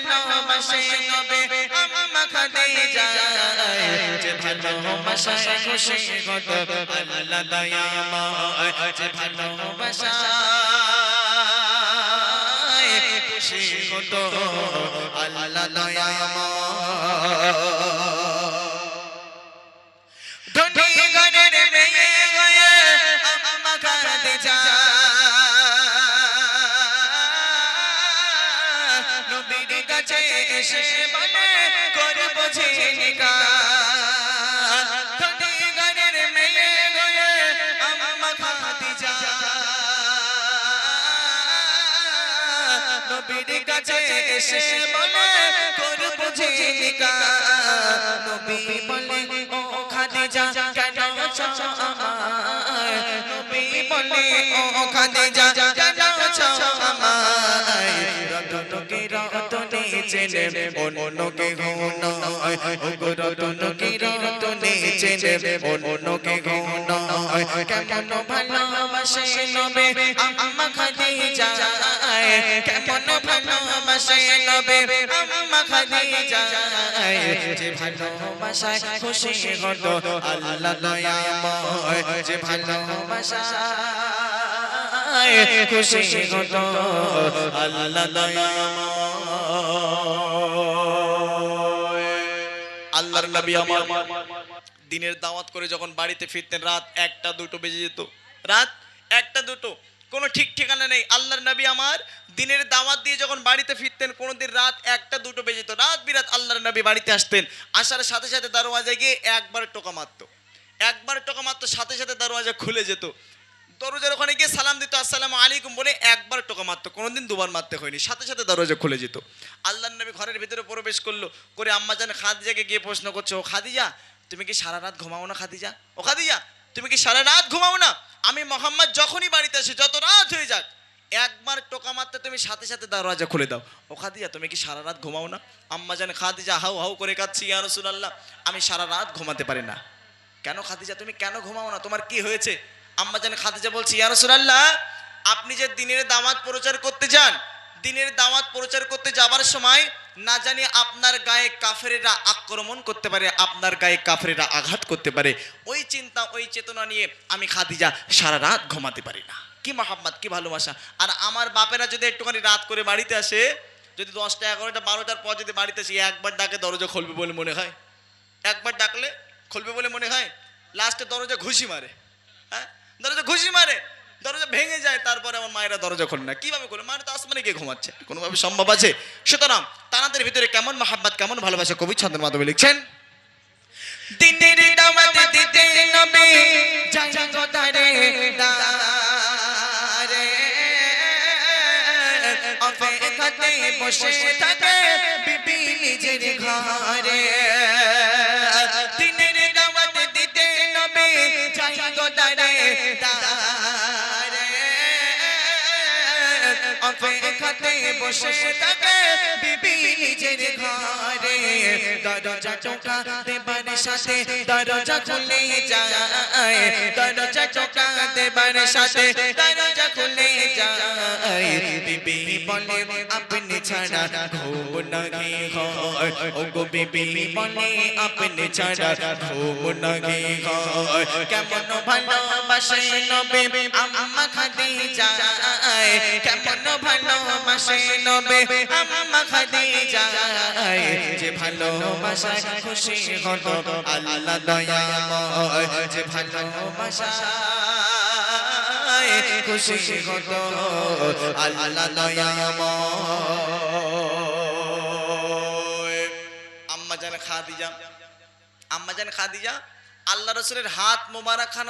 ভালোবাসে নবী আম্মা খাদিজা যে ভালোবাসায় খুশি হতো আল্লাহ দয়াময় যে ভালোবাসায় খুশি হতো আল্লাহ দয়াময় নবীর কাছে এসে বলে করে বোঝে নিকা ধনী ঘরের মেয়ে হয়ে আম্মা খাদিজা। নবীর কাছে এসে বলে করে বোঝে নিকা নবী বলে, ও খাদিজা, কেন চাও আমায়? নবী রতনে চেনে অন্যকে গুণ ও গো রতনকে রতনে চেনে অন্যকে গুণ কেমন ভালোবাসে নবে আম্মা খাদিজা? কেমন ভালোবাসে নবে আম্মা খাদিজা? যে ভালোবাসায় খুশি হতো আল্লাহ দয়াময়, যে ভালোবাসায় খুশি হতো আল্লাহ আল্লাহর নবী আমার দিনের দাওয়াত করে যখন বাড়িতে ফিরতেন, রাত একটা দুটো বেজে যেত। রাত একটা দুটো। কোনো ঠিক ঠিকানা নেই। আল্লাহর নবী আমার দিনের দাওয়াত দিয়ে যখন বাড়িতে ফিরতেন, কোনোদিন রাত একটা দুটো বেজে যেত। রাত বিরাত আল্লাহর নবী বাড়িতে আসতেন। আসার সাথে সাথে দরওয়াজায় গিয়ে একবার টোকা মারতো। একবার টোকা মারতো, সাথে সাথে দরওয়াজা খুলে যেত। দরজার ওখানে গিয়ে সালাম দিত, আসসালামু আলাইকুম বলে একবার টোকা মারতো, কোনোদিন দুবার মারতে হয়নি। সাথে সাথে দরজা খুলে যেত আল্লাহর নবী ঘরের ভিতরে প্রবেশ করল, করে আম্মা জান খাদিজাকে গিয়ে প্রশ্ন করছে, ও খাদিজা, তুমি কি সারা রাত ঘুমাও না খাদিজা? ও খাদিজা, তুমি কি সারা রাত ঘুমাও না? আমি মোহাম্মদ যখনই বাড়িতে আসি, যত রাত হয়ে যাক, একবার টোকা মারতে তুমি সাথে সাথে দরজা খুলে দাও। ও খাদিজা, তুমি কি সারা রাত ঘুমাও না? আম্মা জান, খাদিজা, হাউ হাউ করে কাচ্ছি ইয়া রাসূলুল্লাহ, আমি সারা রাত ঘুমাতে পারি না। কেন খাদিজা, তুমি কেন ঘুমাও না? তোমার কি হয়েছে? আম্মা জান খাদিজা বলছি, ইয়া রাসূলুল্লাহ, আপনি যে দিনের দাওয়াত প্রচার করতে যান, দিনের দাওয়াত প্রচার করতে যাবার সময় না জানি আপনার গায়ে কাফেরেরা আক্রমণ করতে পারে, আপনার গায়ে কাফেরেরা আঘাত করতে পারে। ওই চিন্তা, ওই চেতনা নিয়ে আমি খাদিজা সারা রাত ঘুমাতে পারি না। কি মাহাম্মদ কি ভালোবাসা। আর আমার বাপেরা যদি একটুখানি রাত করে বাড়িতে আসে, যদি দশটা, এগারোটা, বারোটার পর যদি বাড়িতে আসে, একবার ডাকে দরজা খুলবে বলে মনে হয়। একবার ডাকলে খুলবে বলে মনে হয়। লাস্টে দরজা ঘুষি মারে। দরজা ঘুষি মারে, দরজা ভেঙে যায়, তারপরে আমার মায়েরা দরজা খোলে না। কীভাবে খোলে? মায়ের তো আসমানে গিয়ে ঘুমাচ্ছে। কোনোভাবে সম্ভব আছে? সুতরাং তানাদের ভিতরে কেমন মাহাব্বাত, কেমন ভালোবাসা? কবি ছন্দের মাধ্যমে লিখছেন বসে থাকে বিবি নিজের ঘরে। জাগো দারে দারে অপেক্ষাতে বসে থাকে দরজা টোকা দেবার সাথে দরজা খুলে যায়। দরজা টোকা দেবার সাথে দরজা খুলে যায়। বিবি বলে, আপনি ছাড়া ঘুম নাহি হয়? ও গো বিবি বলে, আপনি ছাড়া ঘুম নাহি হয়? কেমন ভালোবাসে নবে আম্মা খাদিজা। কেমন ভালোবাসে নবে আম্মা খাদিজা। যে ভালোবাসায় খুশি হতো আল্লাহ দয়াময় খুশি আল্লাহ আল্লাহ হাত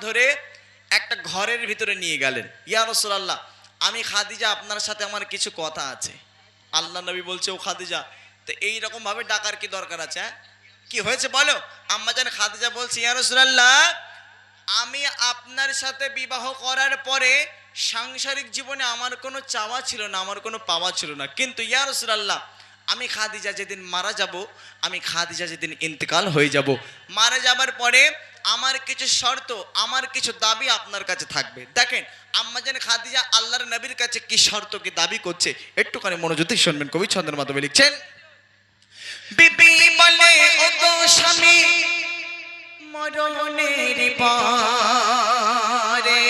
ধরে একটা ঘরের ভিতরে নিয়ে গেলেন। ইয়া রসুলাল্লাহ, আমি খাদিজা, আপনার সাথে আমার কিছু কথা আছে। আল্লাহ নবী বলছে, ও খাদিজা তো এইরকম ভাবে ডাকার কি দরকার আছে হ্যাঁ? কি হয়েছে বলো? আম্মা জান খাদিজা বলছি, ইয়া রসুলাল্লাহ, আমি আপনার সাথে বিবাহ করার পরে সাংসারিক জীবনে আমার কোনো চাওয়া ছিল না, আমার কোনো পাওয়া ছিল না। কিন্তু ইয়া রসুলাল্লাহ, আমি খাদিজা যেদিন মারা যাব, আমি খাদিজা যেদিন ইন্তেকাল হয়ে যাব। মারা যাবার পরে আমার কিছু শর্ত, আমার কিছু দাবি আপনার কাছে থাকবে। দেখেন, আম্মা জান খাদিজা আল্লাহর নবীর কাছে কি শর্ত, কি দাবি করছে, একটুখানি মনোযোগ শুনবেন, কবি ছন্দের মাধ্যমে লিখছেন বিবি বলে ও গো স্বামী, মরণের পরে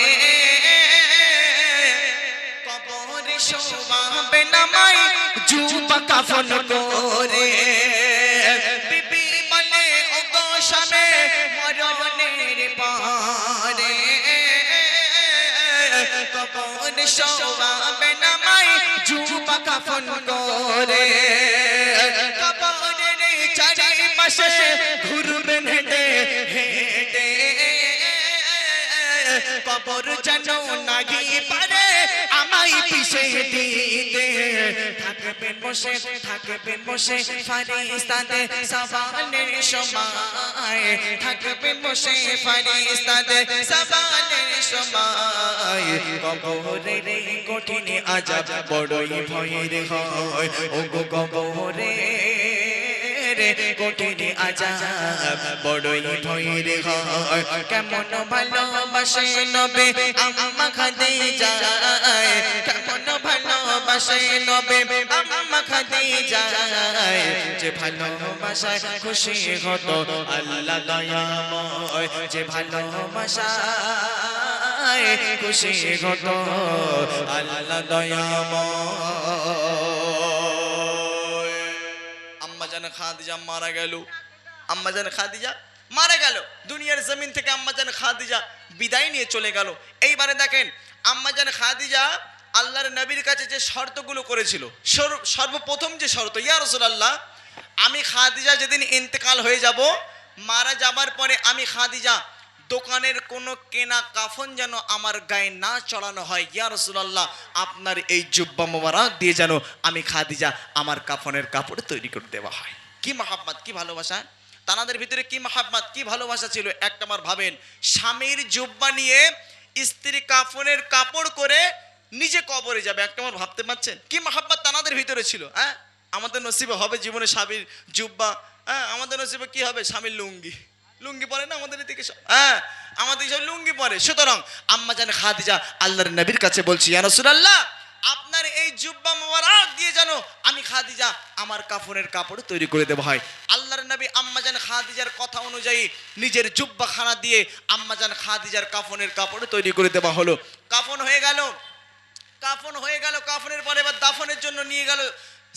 কবর শোভাবে নামাই জুবা কাফন করে। বিবি বলে ও গো স্বামী, মরণের পরে কবর শোভাবে নামাই জুবা কাফন করে। চারিপাশে ঘুরবেন হেঁটে হেঁটে। কবর যেন নাগি পারে, আমায় পিছে দিতে। থাকবেন বসে থাকবেন বসে ফারিস্তাদে সবানের সময়। থাকবেন বসে ফারিস্তাদে সবানের সময়। কবরের কঠিন আজাব বড়ই ভয়ের হয়। ও গো কবরে রে কঠিন আজাব, বড়ই ভয়ের হয় কেমন ভালোবাসে নবে আম্মা খাদিজা? কেমন ভালোবাসে নবে আম্মা খাদিজা? যে ভালোবাসায় খুশি হতো, আল্লাহ দয়াময়। যে ভালোবাসায় খুশি হতো, আল্লাহ দয়াময়। খাদিজা মারা গেল। আম্মা জান খাদিজা মারা গেল। দুনিয়ার জমিন থেকে আম্মা জান খাদিজা বিদায় নিয়ে চলে গেল। এইবারে দেখেন, আম্মা জান খাদিজা আল্লাহর নবীর কাছে যে শর্তগুলো করেছিল সর্বপ্রথম যে শর্ত, ইয়া রাসূলুল্লাহ, আমি খাদিজা যেদিন ইন্তেকাল হয়ে যাব, মারা যাবার পরে আমি খাদিজা দোকানের কোনো কেনা কাফন যেন আমার গায়ে না চড়ানো হয়, ইয়া রসুলাল্লাহ, আপনার এই জুব্বা মোবারক দিয়ে যেন আমি খাদিজা আমার কাফনের কাপড় তৈরি করে দেওয়া হয়। কি মাহাব্বাত, কি ভালোবাসা? তানাদের ভিতরে কি মাহাব্বাত, কি ভালোবাসা ছিল? একটা আমার ভাবেন, স্বামীর জুব্বা নিয়ে স্ত্রী কাফনের কাপড় করে নিজে কবরে যাবে, একটা আমার ভাবতে পারছেন? কি মাহাব্বাত তানাদের ভিতরে ছিল হ্যাঁ? আমাদের নসিবে হবে জীবনে স্বামীর জুব্বা হ্যাঁ? আমাদের নসিবে কি হবে? স্বামীর লুঙ্গি। লুঙ্গি পরে না আমাদের এদিকে হ্যাঁ? আমাদের সব লুঙ্গি পরে। সুতরাং আম্মা জান খাদিজা আল্লাহর নবীর কাছে বলছি, ইয়া রাসূলুল্লাহ, আপনার এই জুব্বা মোবারক দিয়ে জানো, আমি খাদিজা, আমার কাফনের কাপড় তৈরি করে দেবো, হয়। আল্লাহর নবী আম্মাজান খাদিজার কথা অনুযায়ী নিজের জুব্বা খানা দিয়ে আম্মাজান খাদিজার কাফনের কাপড় তৈরি করে দেওয়া হলো। কাফন হয়ে গেল। কাফন হয়ে গেল, কাফনের পরে এবার দাফনের জন্য নিয়ে গেল।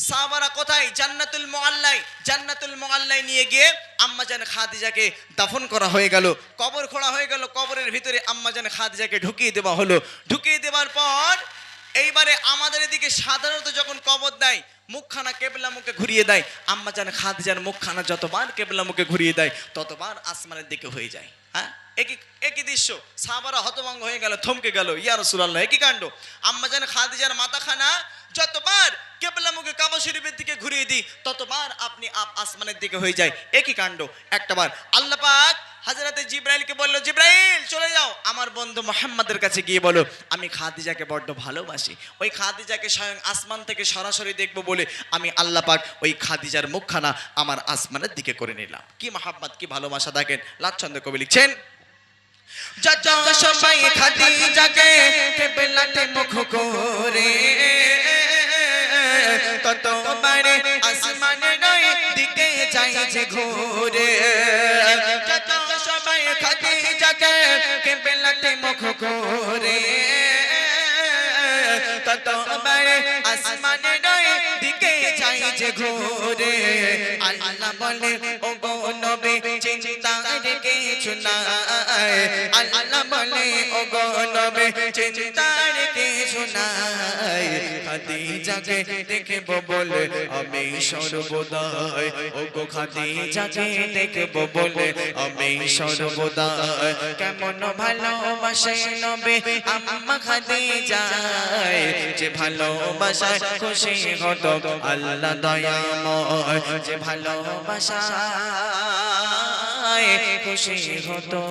সাহাবারা কোথায়? জান্নাতুল মোয়াল্লাই জান্নাতুল মোয়াল্লাই নিয়ে গিয়ে আম্মাজান খাদিজাকে দাফন করা হয়ে গেল। কবর খোঁড়া হয়ে গেল, কবরের ভিতরে আম্মাজান খাদিজাকে ঢুকিয়ে দেওয়া হলো। ঢুকিয়ে দেওয়ার পর এইবারে আমাদের এদিকে সাধারণত যখন কবর দেয়, মুখখানা কেবলা মুখে ঘুরিয়ে দেয়, আম্মা জান যান মুখখানা যতবার কেবলা মুখে ঘুরিয়ে দেয়, ততবার আসমানের দিকে হয়ে যায়। হ্যাঁ? একই একই দৃশ্য। সাবারা হতভঙ্গ হয়ে গেল, থমকে গেল, ইয়া আল্লাহ একই কাণ্ড। আম্মা জান খাদিজার মাথাখানা যতবার কেবলা মুখে কাবা শরীফের দিকে ঘুরিয়ে দিই, ততবার আপনি আপ আসমানের দিকে হয়ে যায়। একই কাণ্ড, একটাবার। আল্লাহ পাক হাজরাতে জিব্রাইলকে বলল, জিব্রাইল, চলে যাও। আমার বন্ধু মোহাম্মদের কাছে গিয়ে বলো, আমি খাদিজাকে বড্ড ভালোবাসি। ওই খাদিজাকে স্বয়ং আসমান থেকে সরাসরি দেখব বলে আমি আল্লাহ পাক ওই খাদিজার মুখখানা আমার আসমানের দিকে করে নিলাম। কি মাহাব্বাত, কি ভালোবাসা দেখেন। লাচ্ছন্দ কবি লিখছেন যত সবাই খাদিজাকে কেবলাতে মুখ করে। তত বারে আসমানের দিকে যাই খাদিজাকে কেবলাতে মুখ করে। তত বারে আসমানের দিকে যাই যে ঘুরে। আল্লাহ বলে ও আল্লাহ বলে ও গো নবী চিন্তা খাদিজাকে দেখব বলে আমি সর্বদাই। ও গো খাদিজাকে দেখব বলে আমি সর্বদাই। কেমন ভালোবাসে নবে আম্মা খাদিজায় যে ভালোবাসায় খুশি হতো আল্লাহ দয়াময়। যে ভালোবাসায় খুশি হতো।